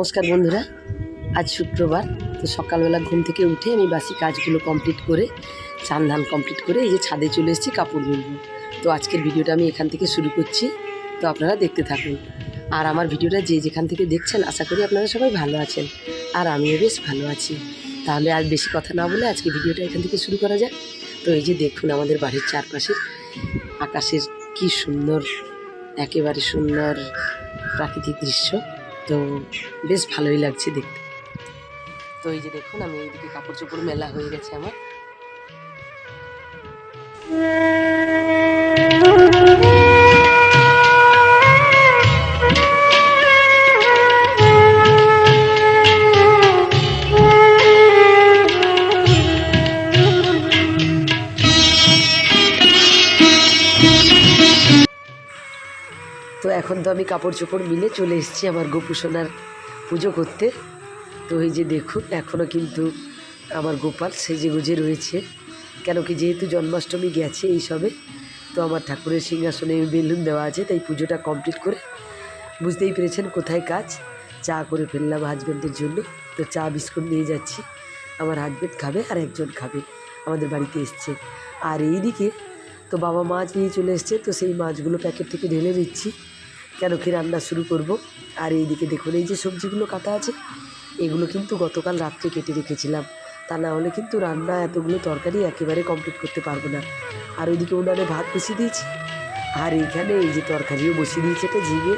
নমস্কার বন্ধুরা, আজ শুক্রবার, তো সকালবেলা ঘুম থেকে উঠে আমি বাসি কাজগুলো কমপ্লিট করে, চান ধান কমপ্লিট করে এই যে ছাদে চলে এসেছি কাপড় মিলবো। তো আজকের ভিডিওটা আমি এখান থেকে শুরু করছি, তো আপনারা দেখতে থাকুন। আর আমার ভিডিওটা যে যেখান থেকে দেখছেন, আশা করি আপনারা সবাই ভালো আছেন, আর আমিও বেশ ভালো আছি। তাহলে আর বেশি কথা না বলে আজকে ভিডিওটা এখান থেকে শুরু করা যাক। তো এই যে দেখুন আমাদের বাড়ির চারপাশের আকাশের কি সুন্দর, একেবারে সুন্দর প্রাকৃতিক দৃশ্য। তো বেশ ভালোই লাগছে দেখতে। তো এই যে দেখুন, আমি এইদিকে কাপড় চোপড় মেলা হয়ে গেছে আমার। তো এখন তো আমি কাপড় চোপড় মিলে চলে এসেছি আমার গোপুসোনার পুজো করতে। তো এই যে দেখুন এখনও কিন্তু আমার গোপাল সেজে গুজে রয়েছে। কেন কি যেহেতু জন্মাষ্টমী গেছে এই সবে, তো আমার ঠাকুরের সিংহাসনে বেলুন দেওয়া আছে, তাই পুজোটা কমপ্লিট করে বুঝতেই পেরেছেন কোথায় কাজ। চা করে ফেললাম হাজব্যান্ডের জন্য, তো চা বিস্কুট নিয়ে যাচ্ছি। আমার হাজব্যান্ড খাবে আর একজন খাবে, আমাদের বাড়িতে এসছে। আর এইদিকে তো বাবা মাছ নিয়ে চলে এসছে, তো সেই মাছগুলো প্যাকেট থেকে ঢেলে নিচ্ছি কেন কি রান্না শুরু করব? আর এইদিকে দেখুন, এই যে সবজিগুলো কাটা আছে, এগুলো কিন্তু গতকাল রাত্রে কেটে রেখেছিলাম। তা না হলে কিন্তু রান্না এতগুলো তরকারি একেবারে কমপ্লিট করতে পারব না। আর ওইদিকে উনানে ভাত বসিয়ে দিয়েছি। আর এইখানে এই যে তরকারিও বসিয়ে দিয়েছে এটা ঝিঙে।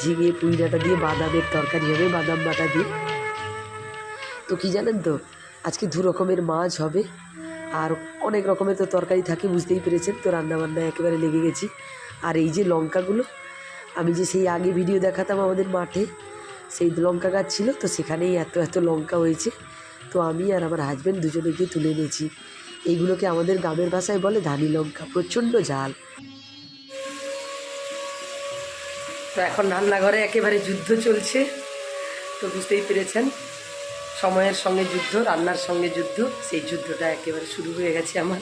ঝিঙে পুঁই দিয়ে বাদামের তরকারি হবে, বাদাম বাটা দিয়ে। তো কি জানেন তো, আজকে দু রকমের মাছ হবে। আর অনেক রকমের তো তরকারি থাকে, বুঝতেই পেরেছেন। তো রান্নাবান্না একেবারে লেগে গেছি। আর এই যে লঙ্কাগুলো আমি যে সেই আগে ভিডিও দেখাতাম আমাদের মাঠে, সেই লঙ্কা গাছ ছিল, তো সেখানেই এত এত লঙ্কা হয়েছে। তো আমি আর আমার হাজব্যান্ড দুজনে গিয়ে তুলে এনেছি। এইগুলোকে আমাদের গ্রামের ভাষায় বলে ধানি লঙ্কা, প্রচণ্ড ঝাল। তো এখন রান্নাঘরে একেবারে যুদ্ধ চলছে, তো বুঝতেই পেরেছেন। সময়ের সঙ্গে যুদ্ধ, রান্নার সঙ্গে যুদ্ধ, সেই যুদ্ধটা একেবারে শুরু হয়ে গেছে আমার।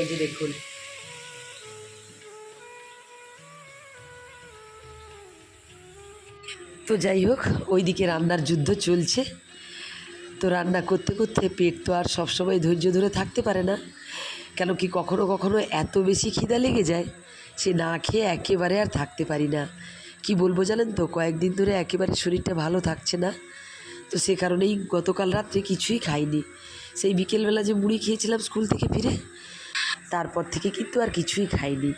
এই যে দেখুন। তো যাই হোক, ওইদিকে রান্নার যুদ্ধ চলছে। তো রান্না করতে করতে পেট তো আর সবসময় ধৈর্য ধরে থাকতে পারে না। কেন কি কখনো কখনো এত বেশি খিদা লেগে যায় সে না খেয়ে একেবারে আর থাকতে পারি না। কি বলব জানেন তো, কয়েকদিন ধরে একেবারে শরীরটা ভালো থাকছে না। তো সে কারণেই গতকাল রাত্রে কিছুই খাইনি। সেই বিকেলবেলা যে মুড়ি খেয়েছিলাম স্কুল থেকে ফিরে, তারপর থেকে কিন্তু আর কিছুই খাইনি।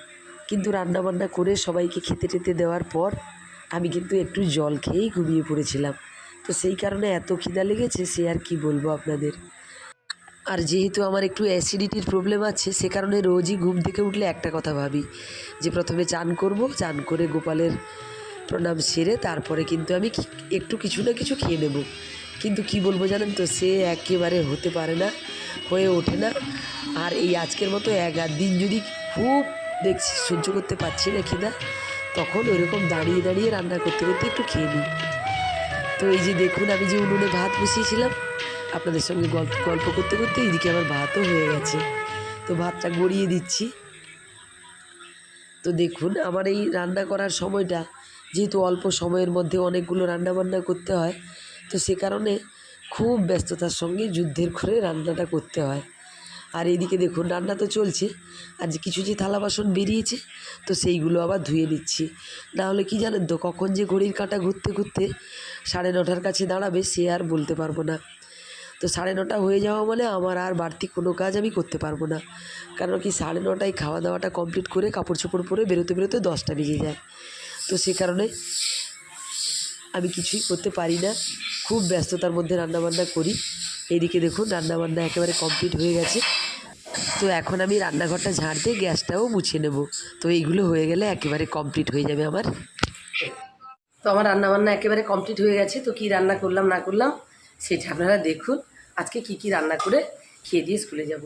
কিন্তু রান্নাবান্না করে সবাইকে খেতে টেতে দেওয়ার পর আমি কিন্তু একটু জল খেয়েই ঘুমিয়ে পড়েছিলাম। তো সেই কারণে এত খিদা লেগেছে, সে আর কি বলব আপনাদের। আর যেহেতু আমার একটু অ্যাসিডিটির প্রবলেম আছে, সে কারণে রোজই ঘুম থেকে উঠলে একটা কথা ভাবি, যে প্রথমে চান করব, চান করে গোপালের প্রণাম সেরে তারপরে কিন্তু আমি একটু কিছু না কিছু খেয়ে নেব। কিন্তু কি বলব জানেন তো, সে একেবারে হতে পারে না, হয়ে ওঠে না। আর এই আজকের মতো এক আধ দিন যদি খুব দেখছি, সহ্য করতে পারছি না খিদা। তখন ওইরকম দাঁড়িয়ে দাঁড়িয়ে রান্না করতে করতে একটু খেয়ে নিই। তো এই যে দেখুন, আমি যে উনুনে ভাত বসিয়েছিলাম, আপনাদের সঙ্গে গল্প গল্প করতে করতে এইদিকে আমার ভাতও হয়ে গেছে। তো ভাতটা গড়িয়ে দিচ্ছি। তো দেখুন, আমার এই রান্না করার সময়টা, যেহেতু অল্প সময়ের মধ্যে অনেকগুলো রান্না বান্না করতে হয়, তো সে কারণে খুব ব্যস্ততার সঙ্গে যুদ্ধের করে রান্নাটা করতে হয়। আর এইদিকে দেখুন, রান্না তো চলছে। আর যে কিছু যে থালা বাসন বেরিয়েছে, তো সেইগুলো আবার ধুয়ে নিচ্ছি। না হলে কি জানেন তো, কখন যে ঘড়ির কাঁটা ঘুরতে ঘুরতে সাড়ে নটার কাছে দাঁড়াবে, সে আর বলতে পারব না। তো সাড়ে নটা হয়ে যাওয়া মানে আমার আর বাড়তি কোনো কাজ আমি করতে পারব না। কারণ কি সাড়ে নটায় খাওয়া দাওয়াটা কমপ্লিট করে কাপড় চোপড় পরে বেরোতে বেরোতে দশটা বেজে যায়। তো সে কারণে আমি কিছুই করতে পারি না। খুব ব্যস্ততার মধ্যে রান্নাবান্না করি। এদিকে দেখুন, রান্নাবান্না একেবারে কমপ্লিট হয়ে গেছে। তো এখন আমি রান্নাঘরটা ঝাড় দিয়ে গ্যাসটাও মুছে নেব। তো এইগুলো হয়ে গেলে একেবারে কমপ্লিট হয়ে যাবে আমার। তো আমার রান্নাবান্না একেবারে কমপ্লিট হয়ে গেছে। তো কি রান্না করলাম, না করলাম, সেটা আপনারা দেখুন। আজকে কি কি রান্না করে খেয়ে দিয়ে স্কুলে যাব।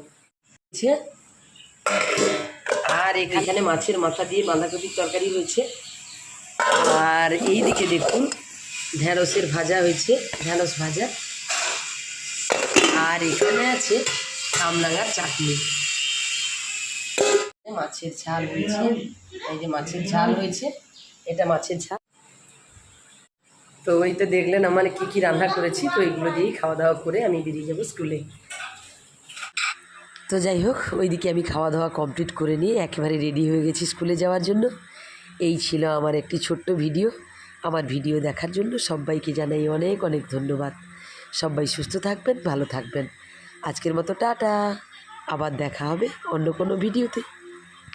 আর এখানে মাছের মাথা দিয়ে বাঁধাকপির তরকারি হয়েছে। আর এই দিকে দেখুন ঢ্যাঁড়সের ভাজা হয়েছে ঢ্যাঁড়স ভাজা। আর এখানে আছে কামরাঙার চাটনি। মাছের ঝাল হয়েছে। এই যে মাছের ঝাল হয়েছে, এটা মাছের ঝাল। তো ওই তো দেখলেন আমার কী কী রান্না করেছি, তো এইগুলো দিয়েই খাওয়া দাওয়া করে আমি বেরিয়ে যাব স্কুলে তো যাই হোক, ওইদিকে আমি খাওয়া দাওয়া কমপ্লিট করে নিয়ে একেবারে রেডি হয়ে গেছি স্কুলে যাওয়ার জন্য। এই ছিল আমার একটি ছোট্ট ভিডিও আমার ভিডিও দেখার জন্য সবাইকে জানাই অনেক অনেক ধন্যবাদ। সবাই সুস্থ থাকবেন, ভালো থাকবেন। আজকের মতো টাটা। আবার দেখা হবে অন্য কোনো ভিডিওতে